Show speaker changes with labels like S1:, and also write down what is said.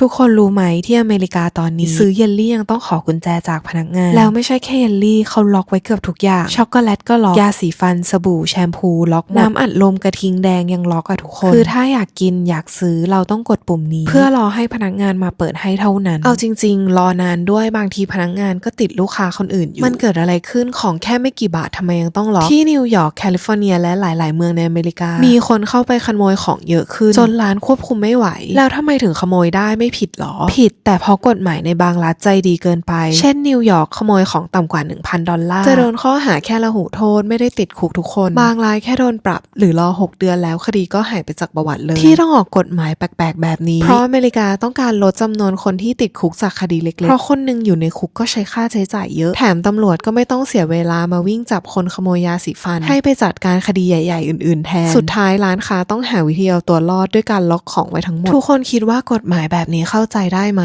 S1: ทุกคนรู้ไหมที่อเมริกาตอนนี้ ซื้อเยลลี่ยังต้องขอกุญแจจากพนักงาน แล้วไม่ใช่แค่เยลลี่เขาล็อกไว้เกือบทุกอย่าง ช็อกโกแลตก็ล็อก ยาสีฟัน สบู่แชมพู ล็อกหมดน้ำอัดลมกระทิงแดงยังล็อกอะทุกคน คือถ้าอยากกินอยากซื้อเราต้องกดปุ่มนี้ เพื่อรอให้พนักงานมาเปิดให้เท่านั้น เอาจริง ๆ รอนานด้วยบางทีพนักงานก็ติดลูกค้าคนอื่นอยู่มันเกิดอะไรขึ้นของแค่ไม่กี่บาททำไมยังต้องล็อกที่นิวยอร์กแคลิฟอร์เนียและหลาย ๆ เมืองในอเมริกา มีคนเข้าไปขโมยของเยอะขึ้นจนร้านควบคุมไม่ไหว แล้วทำไมถึงขโมยได้ไม่ผิดหรอ ผิดแต่เพราะกฎหมายในบางรัฐใจดีเกินไป เช่นนิวยอร์กขโมยของต่ำกว่า 1,000 ดอลลาร์ จะโดนข้อหาแค่ละหูโทษไม่ได้ติดคุกทุกคน บางรายแค่โดนปรับ หรือรอ 6 เดือนแล้วคดีก็หายไปจากประวัติเลย ที่ต้องออกกฎหมายแปลกๆ แบบนี้ เพราะอเมริกาต้องการลดจำนวนคนที่ติดคุกจากคดีเล็กๆ เพราะคนหนึงอยู่ในคุกก็ใช้ค่าใช้จ่ายเยอะ แถมตำรวจก็ไม่ต้องเสียเวลามาวิ่งจับคนขโมยยาสีฟัน ให้ไปจัดการคดีใหญ่ๆ อื่นๆ แทน สุดท้ายร้านค้าต้องหาวิธีเอาตัวรอดด้วยการล็อกของไว้ทั้งหมด ทุกคนคิดว่ากฎหมายแบบนี้เข้าใจได้ไหม